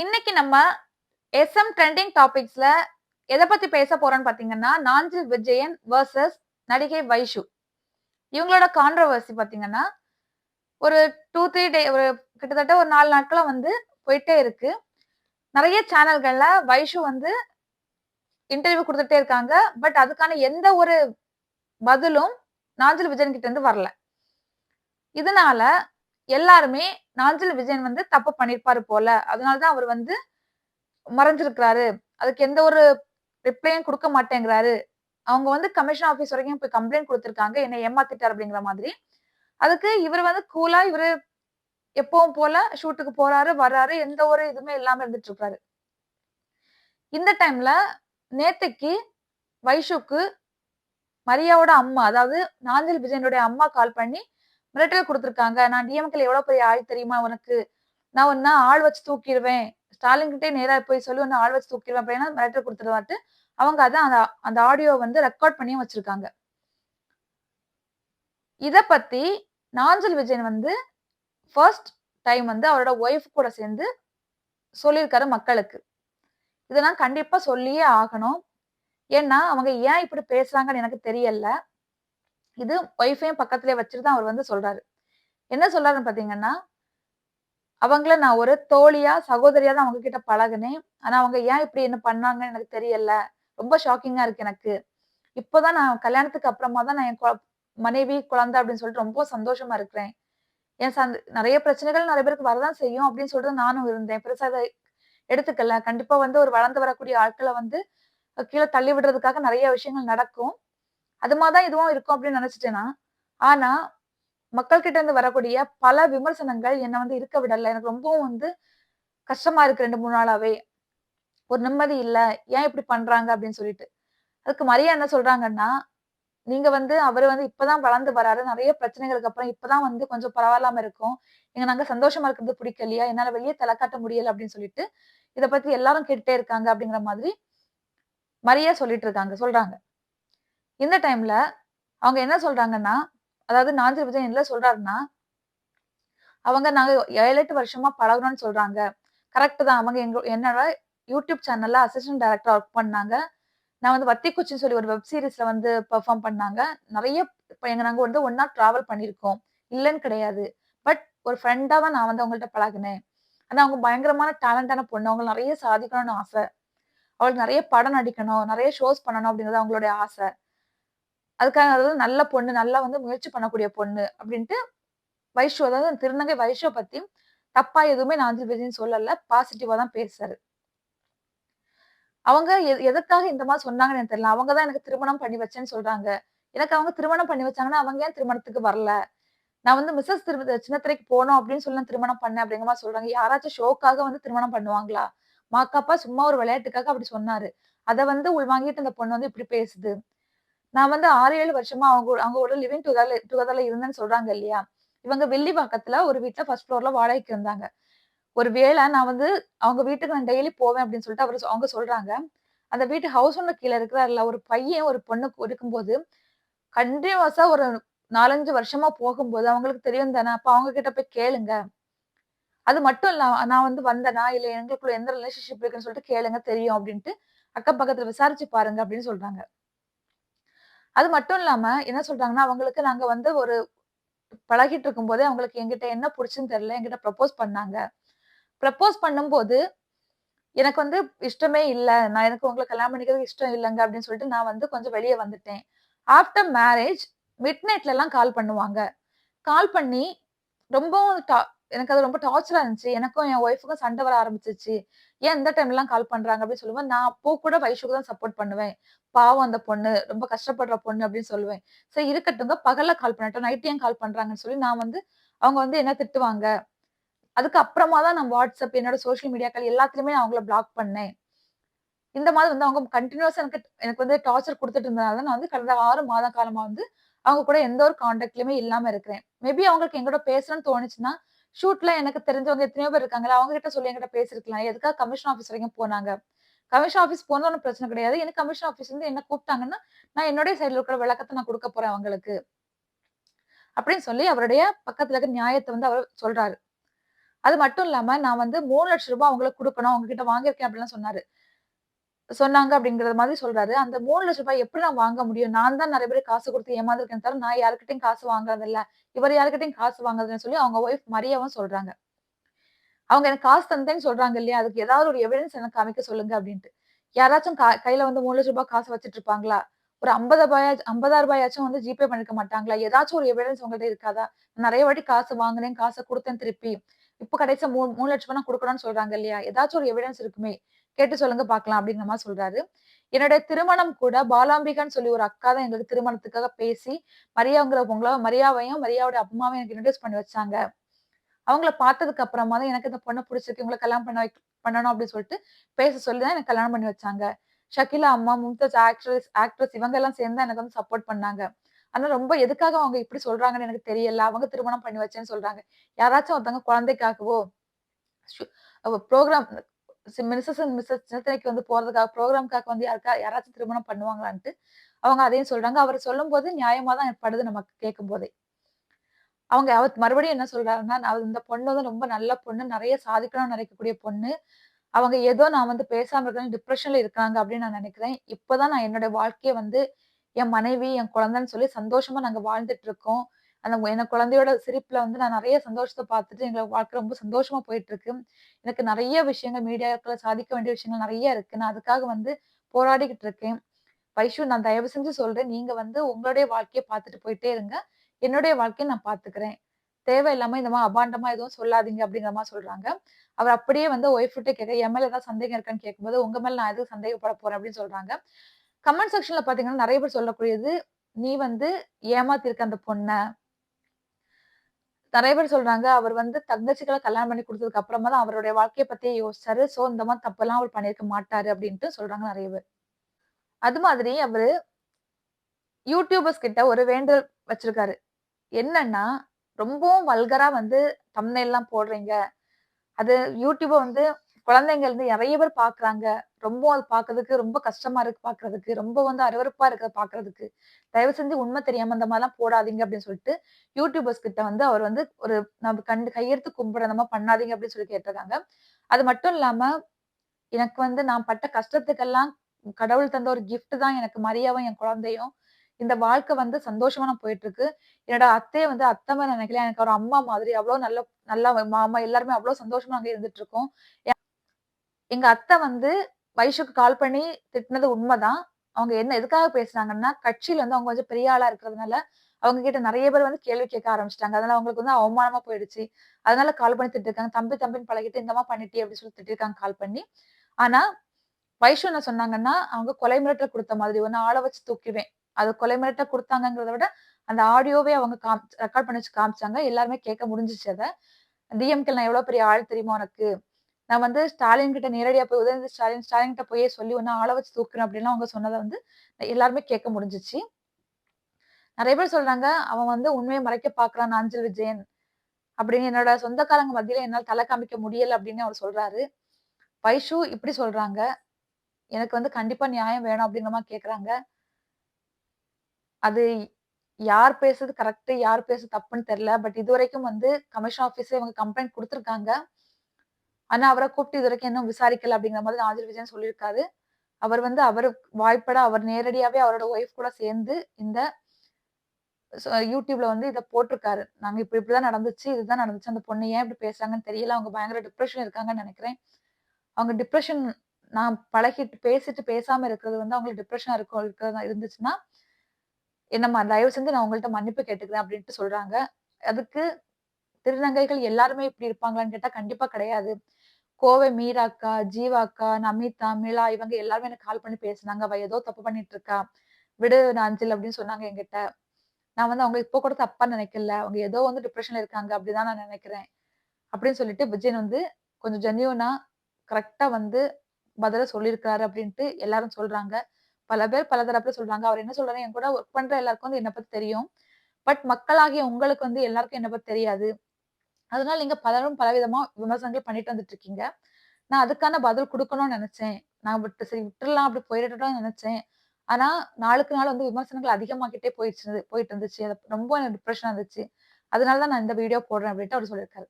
இன்னைக்கு நம்ம SM trending டாபிக்ஸ்ல எதை பத்தி பேச போறோம்னு பாத்தீங்கன்னா நாஞ்சில் விஜயன் வர்சஸ் நடிகை வைஷு. இவங்களோட கான்ட்ரவர்சி பாத்தீங்கன்னா ஒரு டூ த்ரீ டே ஒரு கிட்டத்தட்ட ஒரு நாலு நாட்களா வந்து போயிட்டே இருக்கு. நிறைய சேனல்கள்ல வைஷு வந்து இன்டர்வியூ கொடுத்துட்டே இருக்காங்க. பட் அதுக்கான எந்த ஒரு பதிலும் நாஞ்சில் விஜயன் கிட்ட இருந்து வரல. இதனால எல்லாருமே நாஞ்சில் விஜயன் வந்து தப்பு பண்ணிருப்பாரு போல. அதனாலதான் அவர் வந்து மறைஞ்சிருக்கிறாரு. அதுக்கு எந்த ஒரு ரிப்ளையும் கொடுக்க மாட்டேங்கிறாரு. அவங்க வந்து கமிஷன் ஆபீஸ் வரைக்கும் போய் கம்ப்ளைண்ட் கொடுத்துருக்காங்க. என்னை ஏமாத்திட்டார் அப்படிங்கிற மாதிரி. அதுக்கு இவர் வந்து கூலா இவரு எப்பவும் போல ஷூட்டுக்கு போறாரு வர்றாரு. எந்த ஒரு இதுவுமே இல்லாம இருந்துட்டு இருக்காரு இந்த டைம்ல நேத்துக்கு வைஷுக்கு மரியாவோட அம்மா அதாவது நாஞ்சில் விஜயனுடைய அம்மா கால் பண்ணி மிரட்டல் கொடுத்துருக்காங்க. நான் டிஎம்கேல எவ்வளவு பெரிய ஆள் தெரியுமா உனக்கு? நான் ஒன்னா ஆள் வச்சு தூக்கிடுவேன். ஸ்டாலின் கிட்டே நேரா போய் சொல்லி ஒன்னு ஆள் வச்சு தூக்கிடுவேன் அப்படின்னா மிரட்டல் கொடுத்துருவாட்டு. அவங்க அதான் அந்த அந்த ஆடியோ வந்து ரெக்கார்ட் பண்ணியும் வச்சிருக்காங்க. இத பத்தி நாஞ்சல் விஜயன் வந்து ஃபர்ஸ்ட் டைம் வந்து அவரோட ஒய்ஃப் கூட சேர்ந்து சொல்லியிருக்காரு மக்களுக்கு. இதெல்லாம் கண்டிப்பா சொல்லியே ஆகணும். ஏன்னா அவங்க ஏன் இப்படி பேசுறாங்கன்னு எனக்கு தெரியல. இது ஒய்ஃபையும் பக்கத்துலயே வச்சுட்டு தான் அவர் வந்து சொல்றாரு. என்ன சொல்றாருன்னு பாத்தீங்கன்னா அவங்கள நான் ஒரு தோழியா சகோதரியா தான் அவங்க கிட்ட பழகுனேன். ஆனா அவங்க ஏன் இப்படி என்ன பண்ணாங்கன்னு எனக்கு தெரியல. ரொம்ப ஷாக்கிங்கா இருக்கு எனக்கு. இப்போதான் நான் கல்யாணத்துக்கு அப்புறமா தான் நான் என் மனைவி குழந்தை அப்படின்னு சொல்லிட்டு ரொம்ப சந்தோஷமா இருக்கிறேன். என் சந்த நிறைய பிரச்சனைகள் நிறைய பேருக்கு வரதான் செய்யும் அப்படின்னு சொல்லிட்டு நானும் இருந்தேன். பெருசா அதை எடுத்துக்கல. கண்டிப்பா வந்து ஒரு வளர்ந்து வரக்கூடிய ஆட்களை வந்து கீழே தள்ளி விடுறதுக்காக நிறைய விஷயங்கள் நடக்கும். அது மாதிரிதான் இதுவும் இருக்கும் அப்படின்னு நினைச்சிட்டேனா? ஆனா மக்கள் கிட்ட இருந்து வரக்கூடிய பல விமர்சனங்கள் என்னை வந்து இருக்க விடல. எனக்கு ரொம்பவும் வந்து கஷ்டமா இருக்கு ரெண்டு மூணு நாளாவே. ஒரு நிம்மதி இல்லை. ஏன் இப்படி பண்றாங்க அப்படின்னு சொல்லிட்டு. அதுக்கு மரியா என்ன சொல்றாங்கன்னா நீங்க வந்து அவர் வந்து இப்பதான் வளர்ந்து வராரு. நிறைய பிரச்சனைகளுக்கு அப்புறம் இப்பதான் வந்து கொஞ்சம் பரவாயில்லாம இருக்கும். எங்க நாங்க சந்தோஷமா இருக்கிறது பிடிக்கலையா? என்னால வெளியே தலை காட்ட முடியல அப்படின்னு சொல்லிட்டு இத பத்தி எல்லாரும் கேட்டுட்டே இருக்காங்க அப்படிங்கிற மாதிரி மரியா சொல்லிட்டு இருக்காங்க சொல்றாங்க. இந்த டைம்ல அவங்க என்ன சொல்றாங்கன்னா அதாவது நாஞ்சில் விஜயன் என்ன சொல்றாருன்னா அவங்க நாங்க ஏழு எட்டு வருஷமா பழகணும்னு சொல்றாங்க. கரெக்ட் தான். அவங்க எங்க என்னோட யூடியூப் சேனல்ல அசிஸ்டன்ட் டைரக்டர் ஒர்க் பண்ணாங்க. நான் வந்து வத்தி குச்சின்னு சொல்லி ஒரு வெப் சீரிஸ்ல வந்து பெர்ஃபார்ம் பண்ணாங்க. நிறைய இப்போ எங்க நாங்க வந்து ஒன்னா டிராவல் பண்ணியிருக்கோம். இல்லைன்னு கிடையாது. பட் ஒரு ஃப்ரெண்டா தான் நான் வந்து அவங்கள்ட்ட பழகுனேன். ஆனா அவங்க பயங்கரமான டேலண்டான பொண்ணு. அவங்க நிறைய சாதிக்கணும்னு ஆசை. அவளுக்கு நிறைய படம் நடிக்கணும். நிறைய ஷோஸ் பண்ணணும் அப்படிங்கிறது அவங்களுடைய ஆசை. அதுக்காக அதாவது நல்ல பொண்ணு நல்லா வந்து முயற்சி பண்ணக்கூடிய பொண்ணு அப்படின்ட்டு வைஷோ அதாவது திருநங்கை வைஷோ பத்தி தப்பா எதுவுமே நான் விஜயன் சொல்லல. பாசிட்டிவா தான் பேசுறாரு. அவங்க எ- இந்த மாதிரி சொன்னாங்கன்னு எனக்கு தெரியல. அவங்க தான் எனக்கு திருமணம் பண்ணி வச்சேன்னு சொல்றாங்க. எனக்கு அவங்க திருமணம் பண்ணி வச்சாங்கன்னா அவங்க ஏன் திருமணத்துக்கு வரல? நான் வந்து மிஸ்ஸஸ் திரு சின்னத்திரைக்கு போனோம் அப்படின்னு சொல்லி திருமணம் பண்ணேன் அப்படிங்கிற மாதிரி சொல்றாங்க. யாராச்சும் ஷோக்காக வந்து திருமணம் பண்ணுவாங்களா? மாக்காப்பா சும்மா ஒரு விளையாட்டுக்காக அப்படி சொன்னாரு. அதை வந்து உள்வாங்கிட்டு அந்த பொண்ணு வந்து இப்படி பேசுது. நான் வந்து ஆறு ஏழு வருஷமா அவங்க கூட- அவங்க கூட லிவிங் டுகெதர் டுகெதர்ல இருந்தேன்னு சொல்றாங்க இல்லையா? இவங்க வெள்ளிவாக்கத்துல ஒரு வீட்டுல ஃபர்ஸ்ட் ஃப்ளோர்ல வாடகைக்கு இருந்தாங்க. ஒரு வேளை நான் வந்து அவங்க வீட்டுக்கு நான் டெய்லி போவேன் அப்படின்னு சொல்லிட்டு அவர் அவங்க சொல்றாங்க. அந்த வீட்டு ஹவுஸ் ஓனர் கீழே இருக்கிறாருல ஒரு பையன் ஒரு பொண்ணு இருக்கும்போது கண்டினியூஸா ஒரு நாலஞ்சு வருஷமா போகும்போது அவங்களுக்கு தெரியும் தானே? அப்ப அவங்க கிட்ட போய் கேளுங்க. அது மட்டும் இல்ல நான் வந்து வந்தனா இல்ல எங்களுக்குள்ள எந்த ரிலேஷன்ஷிப் இருக்குன்னு சொல்லிட்டு கேளுங்க தெரியும் அப்படின்ட்டு அக்கம் பக்கத்துல விசாரிச்சு பாருங்க அப்படின்னு சொல்றாங்க. அது மட்டும் இல்லாம என்ன சொல்றாங்கன்னா அவங்களுக்கு நாங்க வந்து ஒரு பழகிட்டு இருக்கும்போதே அவங்களுக்கு எங்கிட்ட என்ன பிடிச்சுன்னு தெரியல என்கிட்ட ப்ரப்போஸ் பண்ணாங்க. ப்ரப்போஸ் பண்ணும்போது எனக்கு வந்து இஷ்டமே இல்லை நான் எனக்கு உங்களை கல்யாணம் பண்ணிக்கிறது இஷ்டம் இல்லைங்க அப்படின்னு சொல்லிட்டு நான் வந்து கொஞ்சம் வெளியே வந்துட்டேன். ஆஃப்டர் மேரேஜ் மிட் நைட்ல எல்லாம் கால் பண்ணுவாங்க. கால் பண்ணி ரொம்பவும் எனக்கு அது ரொம்ப டார்ச்சரா இருந்துச்சு. எனக்கும் என் ஒய்ஃபுக்கும் சண்டை வர ஆரம்பிச்சிச்சு. ஏன் இந்த டைம் எல்லாம் கால் பண்றாங்க அப்படின்னு சொல்லுவேன் நான் அப்போ கூட வைஷுக்கு தான் சப்போர்ட் பண்ணுவேன். பாவம் அந்த பொண்ணு ரொம்ப கஷ்டப்படுற பொண்ணு அப்படின்னு சொல்லுவேன். சரி இருக்கட்டுங்க பகல்ல கால் பண்ணட்டும் நைட் ஏன் கால் பண்றாங்கன்னு சொல்லி நான் வந்து அவங்க வந்து என்ன திட்டுவாங்க? அதுக்கு அப்புறமா தான் நான் வாட்ஸ்அப் என்னோட சோஷியல் மீடியாக்கள் எல்லாத்துலயுமே நான் அவங்கள பிளாக் பண்ணேன். இந்த மாதிரி வந்து அவங்க கண்டினியூஸா எனக்கு எனக்கு வந்து டார்ச்சர் கொடுத்துட்டு இருந்ததால நான் வந்து கடந்த ஆறு மாத காலமா வந்து அவங்க கூட எந்த ஒரு கான்டாக்ட்லயுமே இல்லாம இருக்கிறேன். மேபி அவங்களுக்கு எங்கூட பேசணும்னு தோணுச்சுன்னா ஷூட்ல எனக்கு தெரிஞ்சவங்க எத்தனையோ பேர் இருக்காங்களா அவங்க கிட்ட சொல்லி என்கிட்ட பேசிருக்கலாம். எதுக்காக கமிஷன் ஆஃபீஸ் வரைக்கும் போனாங்க? கமிஷன் ஆஃபீஸ் போனது ஒன்றும் பிரச்சனை கிடையாது. எனக்கு கமிஷன் ஆஃபீஸ் வந்து என்ன கூப்பிட்டாங்கன்னா நான் என்னுடைய சைடுல இருக்கிற விளக்கத்தை நான் கொடுக்க போறேன் அவங்களுக்கு. அப்படின்னு சொல்லி அவருடைய பக்கத்துல இருக்க நியாயத்தை வந்து அவர் சொல்றாரு. அது மட்டும் இல்லாம நான் வந்து மூணு லட்சம் ரூபாய் அவங்களுக்கு குடுக்கணும். அவங்க கிட்ட வாங்கியிருக்கேன் அப்படிலாம் சொன்னாரு. சொன்னாங்க அப்படிங்கிற மாதிரி சொல்றாரு. அந்த மூணு லட்ச ரூபாய் எப்படி நான் வாங்க முடியும்? நான் தான் நிறைய பேர் காசு குடுத்து ஏமாந்துருக்கேன் தவிர, நான் யாருக்கிட்டையும் காசு வாங்குறதில்ல இவர் யாருக்கிட்டையும் காசு வாங்குறதுன்னு சொல்லி அவங்க ஒய்ஃப் மரியாவும் சொல்றாங்க. அவங்க எனக்கு காசு தந்தேன்னு சொல்றாங்க இல்லையா? அதுக்கு ஏதாவது ஒரு எவிடன்ஸ் எனக்கு காமிக்க சொல்லுங்க அப்படின்ட்டு. யாராச்சும் கையில வந்து ரூ. 3,00,000 காசு வச்சுட்டு இருப்பாங்களா? ஒரு ஐம்பது 50 ரூ. 50,000 வந்து ஜிபே பண்ணிருக்க மாட்டாங்களா? ஏதாச்சும் ஒரு எவிடன்ஸ் உங்கள்கிட்ட இருக்காதா? நிறைய வாட்டி காசு வாங்கினேன் காச குடுத்தேன் திருப்பி. இப்ப கடைசியா மூணு லட்ச 3,00,000 நான் குடுக்கணும்னு சொல்றாங்க இல்லையா? ஏதாச்சும் ஒரு எவிடன்ஸ் இருக்குமே! கேட்டு சொல்லுங்க பார்க்கலாம் அப்படிங்கிற மாதிரி சொல்றாரு. என்னுடைய திருமணம் கூட பாலாம்பிகான்னு சொல்லி ஒரு அக்கா தான் எங்களுக்கு திருமணத்துக்காக பேசி, மரியாங்கிறவங்கள மரியாவையும், மரியாவோட அம்மாவையும் எனக்கு இன்ட்ரோடியூஸ் பண்ணி வச்சாங்க. அவங்கள பார்த்ததுக்கு அப்புறமா தான் எனக்கு இந்த பொண்ணை பிடிச்சிருக்கு இவங்களை கல்யாணம் பண்ண பண்ணணும் அப்படின்னு சொல்லிட்டு பேச சொல்லி தான் எனக்கு கல்யாணம் பண்ணி வச்சாங்க. ஷக்கீலா அம்மா, மும்தாஜ் ஆக்ட்ரஸ் ஆக்ட்ரஸ் இவங்க எல்லாம் சேர்ந்து எனக்கு வந்து சப்போர்ட் பண்ணாங்க. ஆனா ரொம்ப எதுக்காக அவங்க இப்படி சொல்றாங்கன்னு எனக்கு தெரியல. அவங்க திருமணம் பண்ணி வச்சேன்னு சொல்றாங்க. யாராச்சும் ஒருத்தவங்க குழந்தைக்காகவோ, ப்ரோக்ராம் மிஸ்ஸஸ் அண்ட் மிஸ்ஸஸ் சின்னத்தனைக்கு வந்து போறதுக்காக ப்ரோக்ராம்காக வந்து யாருக்கா யாராச்சும் திருமணம் பண்ணுவாங்களான்ட்டு, அவங்க அதையும் சொல்றாங்க. அவர் சொல்லும்போது நியாயமா தான் படுது நமக்கு கேட்கும் போதே அவங்க அவர் மறுபடியும் என்ன சொல்றாருன்னா, அவர் இந்த பொண்ணு வந்து ரொம்ப நல்ல பொண்ணு. நிறைய சாதிக்கணும்னு நினைக்கக்கூடிய பொண்ணு. அவங்க ஏதோ நான் வந்து பேசாம இருக்கேன்னு டிப்ரெஷன்ல இருக்காங்க அப்படின்னு நான் நினைக்கிறேன். இப்பதான் நான் என்னோட வாழ்க்கையை வந்து என் மனைவி, என் குழந்தைன்னு சொல்லி சந்தோஷமா நாங்க வாழ்ந்துட்டு இருக்கோம். அந்த என் குழந்தையோட சிரிப்புல வந்து நான் நிறைய சந்தோஷத்தை பார்த்துட்டு எங்களை வாழ்க்கை ரொம்ப சந்தோஷமா போயிட்டு இருக்கு. எனக்கு நிறைய விஷயங்கள் மீடியாக்கள சாதிக்க வேண்டிய விஷயங்கள் நிறைய இருக்கு. நான் அதுக்காக வந்து போராடிக்கிட்டு இருக்கேன். வைஷு நான் தயவு செஞ்சு சொல்றேன். நீங்க வந்து உங்களுடைய வாழ்க்கையை பார்த்துட்டு போயிட்டே இருங்க. என்னுடைய வாழ்க்கையை நான் பார்த்துக்கிறேன். தேவையில்லாம இந்த மாதிரி அபாண்டமா எதுவும் சொல்லாதீங்க அப்படிங்கிற மாதிரி சொல்றாங்க. அவர் அப்படியே வந்து ஒய்ஃப்ட்ட கேட்க என் மேல ஏதாவது சந்தேகம் இருக்கான்னு கேட்கும்போது, உங்க மேல நான் எதுவும் சந்தேகப்பட போறேன் அப்படின்னு சொல்றாங்க. கமெண்ட் செக்ஷன்ல பார்த்தீங்கன்னா, நிறைய பேர் சொல்லக்கூடியது, நீ வந்து ஏமாத்திருக்க அந்த பொண்ணை நிறைய பேர் சொல்றாங்க, அவர் வந்து தங்கச்சிகளை கல்யாணம் பண்ணி கொடுத்ததுக்கு அப்புறமா தான் அவருடைய வாழ்க்கையை பத்தியே யோசிச்சாரு. சோ இந்த மாதிரி தப்பெல்லாம் அவர் பண்ணியிருக்க மாட்டாரு அப்படின்ட்டு சொல்றாங்க நிறைய பேர். அது மாதிரி அவரு யூடியூபர்ஸ் கிட்ட ஒரு வேண்டுதல் வச்சிருக்காரு. என்னன்னா, ரொம்பவும் வல்கரா வந்து தம்ப்நெயில்லாம் போடுறீங்க. அது யூடியூப வந்து குழந்தைங்க வந்து நிறைய பேர் பாக்குறாங்க ரொம்ப அது பாக்குறதுக்கு ரொம்ப கஷ்டமா இருக்கு பாக்குறதுக்கு ரொம்ப வந்து அருவருப்பா இருக்கு பாக்குறதுக்கு தயவு செஞ்சு உண்மை தெரியாம அந்த மாதிரிலாம் போடாதீங்க அப்படின்னு சொல்லிட்டு, யூடியூபர்ஸ் கிட்ட வந்து அவர் வந்து ஒரு நம்ம கண்டு கையெடுத்து கும்பிட நம்ம பண்ணாதீங்க அப்படின்னு சொல்லி கேட்டிருக்காங்க. அது மட்டும் இல்லாம, எனக்கு வந்து நான் பட்ட கஷ்டத்துக்கெல்லாம் கடவுள் தந்த ஒரு கிஃப்ட் தான் எனக்கு மரியாவும், என் குழந்தையும். இந்த வாழ்க்கை வந்து சந்தோஷமா நான் போயிட்டு இருக்கு. என்னோட அத்தையை வந்து அத்தை நினைக்கல. எனக்கு ஒரு அம்மா மாதிரி அவ்வளவு நல்ல நல்லா மாமா எல்லாருமே அவ்வளவு சந்தோஷமா அங்கே இருந்துட்டு இருக்கோம். எங்க அத்தை வந்து வைஷுக்கு கால் பண்ணி திட்டினது உண்மைதான் அவங்க என்ன எதுக்காக பேசுனாங்கன்னா, கட்சியில வந்து அவங்க கொஞ்சம் பெரிய ஆளா இருக்கிறதுனால, அவங்க கிட்ட நிறைய பேர் வந்து கேள்வி கேட்க ஆரம்பிச்சிட்டாங்க அதனால அவங்களுக்கு வந்து அவமானமா போயிடுச்சு. அதனால கால் பண்ணி திட்டிருக்காங்க. தம்பி தம்பின்னு பழகிட்டு இந்தமா மாரி அப்படின்னு சொல்லி திட்டிருக்காங்க கால் பண்ணி. ஆனா, வைஷு என்ன சொன்னாங்கன்னா, அவங்க கொலை மிரட்டல் கொடுத்த மாதிரி ஒன்னு ஆளை வச்சு தூக்கிருவேன். அது கொலை மிரட்டல் கொடுத்தாங்கிறத விட, அந்த ஆடியோவே அவங்க காம் ரெக்கார்ட் பண்ணி வச்சு காமிச்சாங்க. எல்லாருமே கேட்க முடிஞ்சிச்சு அதை டிஎம்கே நான் எவ்வளோ பெரிய ஆள் தெரியுமா உனக்கு? நான் வந்து ஸ்டாலின் கிட்ட நேரடியா போய் உதயநிதி ஸ்டாலின், ஸ்டாலின் கிட்ட போயே சொல்லி உன்ன ஆள வச்சு தூக்குறேன் அப்படின்லாம் அவங்க சொன்னதை வந்து எல்லாருமே கேட்க முடிஞ்சிச்சு நிறைய பேர் சொல்றாங்க, அவன் வந்து உண்மையை மறைக்க பார்க்கறான் அஞ்சல் விஜயன். அப்படின்னு என்னோட சொந்தக்காரங்க மத்தியில என்னால் தலை காமிக்க முடியல அப்படின்னு அவர் சொல்றாரு. வைஷு இப்படி சொல்றாங்க. எனக்கு வந்து கண்டிப்பா நியாயம் வேணும் அப்படிங்கிற மாரி கேட்குறாங்க. அது யார் பேசுறது கரெக்ட், யார் பேசுறது தப்புன்னு தெரியல. பட் இதுவரைக்கும் வந்து கமிஷன் ஆஃபீஸே இவங்க கம்ப்ளைண்ட் கொடுத்துருக்காங்க ஆனா அவரை கூப்பிட்டு இதுவரைக்கும் இன்னும் விசாரிக்கல அப்படிங்கிற மாதிரி நாஞ்சில் விஜயன் சொல்லியிருக்காரு. அவர் வந்து அவர் வாய்ப்பட அவர் நேரடியாவே அவரோட ஒய்ஃப் கூட சேர்ந்து இந்த யூடியூப்ல வந்து இதை போட்டிருக்காரு. நாங்க இப்படி இப்படிதான் நடந்துச்சு. இதுதான் நடந்துச்சு. அந்த பொண்ணு ஏன் இப்படி பேசுறாங்கன்னு தெரியல. அவங்க பயங்கர டிப்ரெஷன் இருக்காங்கன்னு நினைக்கிறேன் அவங்க டிப்ரெஷன் நான் பழகிட்டு பேசிட்டு பேசாம இருக்கிறது வந்து அவங்களுக்கு டிப்ரெஷனா இருக்கும் இருக்கிறதா இருந்துச்சுன்னா, என்னம்மா தயவு செஞ்சு நான் உங்கள்ட்ட மன்னிப்பு கேட்டுக்கிறேன் அப்படின்ட்டு சொல்றாங்க. அதுக்கு திருநங்கைகள் எல்லாருமே இப்படி இருப்பாங்களான்னு கேட்டா கண்டிப்பா கிடையாது. கோவை மீரா அக்கா, ஜீவா அக்கா, நமிதா, மிலா இவங்க எல்லாருமே எனக்கு கால் பண்ணி பேசுனாங்க. அவ ஏதோ தப்பு பண்ணிட்டு இருக்கா. விடு நாஞ்சில் அப்படின்னு சொன்னாங்க என்கிட்ட. நான் வந்து அவங்க இப்போ கூட தப்பா நினைக்கல. அவங்க ஏதோ வந்து டிப்ரெஷன்ல இருக்காங்க. அப்படிதான் நான் நினைக்கிறேன். அப்படின்னு சொல்லிட்டு விஜயன் வந்து கொஞ்சம் ஜென்யூனா கரெக்டா வந்து பதில சொல்லியிருக்காரு அப்படின்ட்டு எல்லாரும் சொல்றாங்க. பல பேர் பல தரப்புல சொல்றாங்க. அவர் என்ன சொல்றாரு, என் கூட ஒர்க் பண்ற எல்லாருக்கும் வந்து என்ன பத்தி தெரியும். பட் மக்களாகிய உங்களுக்கு வந்து எல்லாருக்கும் என்ன பத்தி தெரியாது. அதனால நீங்க பலரும் பலவிதமா விமர்சனங்கள் பண்ணிட்டு வந்துட்டு இருக்கீங்க. நான் அதுக்கான பதில் கொடுக்கணும்னு நினைச்சேன் நான் விட்டு சரி விட்டுறலாம் அப்படி போயிடட்டும்னு நினைச்சேன் ஆனா, நாளுக்கு நாள் வந்து விமர்சனங்கள் அதிகமாகிட்டே போயிடுச்சு போயிட்டு இருந்துச்சு. அது ரொம்ப எனக்கு இருந்துச்சு. அதனால தான் நான் இந்த வீடியோ போடுறேன் அப்படின்ட்டு அவர் சொல்லியிருக்காரு.